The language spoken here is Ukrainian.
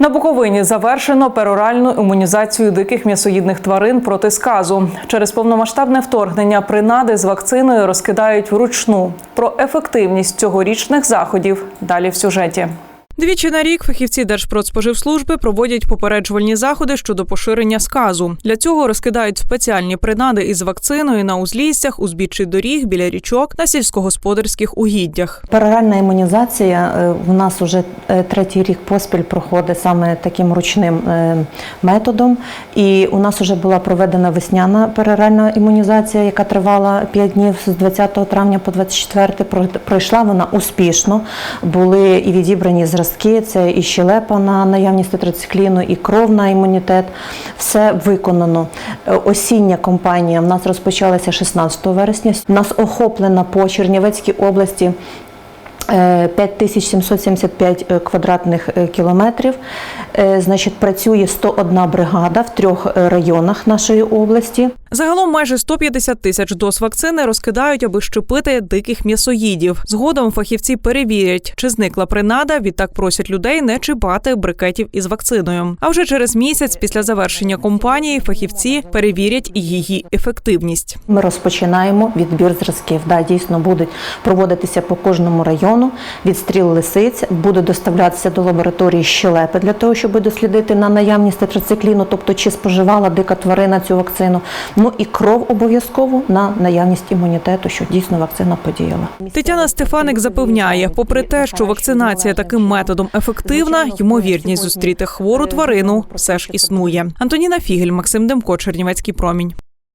На Буковині завершено пероральну імунізацію диких м'ясоїдних тварин проти сказу. Через повномасштабне вторгнення принади з вакциною розкидають вручну. Про ефективність цьогорічних заходів далі в сюжеті. Двічі на рік фахівці Держпродспоживслужби проводять попереджувальні заходи щодо поширення сказу. Для цього розкидають спеціальні принади із вакциною на узліссях, узбіччі доріг, біля річок, на сільськогосподарських угіддях. Пероральна імунізація е, в нас вже е, третій рік поспіль проходить саме таким ручним е, методом. І у нас вже була проведена весняна пероральна імунізація, яка тривала 5 днів з 20 травня по 24. Про- Пройшла вона успішно. Були і відібрані зразки. Це і щелепа на наявність тетрацикліну, і кров на імунітет. Все виконано. Е, Осіння компанія в нас розпочалася 16 вересня. Нас охоплена по Чернівецькій області 5775 е, квадратних е, кілометрів. Е, Значить, працює 101 бригада в трьох е, районах нашої області. Загалом майже 150 тисяч доз вакцини розкидають, аби щепити диких м'ясоїдів. Згодом фахівці перевірять, чи зникла принада. Відтак просять людей не чіпати брикетів із вакциною. А вже через місяць після завершення компанії фахівці перевірять її ефективність. Ми розпочинаємо відбір зразків. Да, дійсно будуть проводитися по кожному району відстріл лисиць, буде доставлятися до лабораторії щелепи для того, щоб дослідити на наявність тетрацикліну, тобто чи споживала дика тварина цю вакцину. Ну і кров обов'язково на наявність імунітету, що дійсно вакцина подіяла. Тетяна Стефаник запевняє, попри те, що вакцинація таким методом ефективна, ймовірність зустріти хвору тварину все ж існує. Антоніна Фігель, Максим Демко, Чернівецький промінь.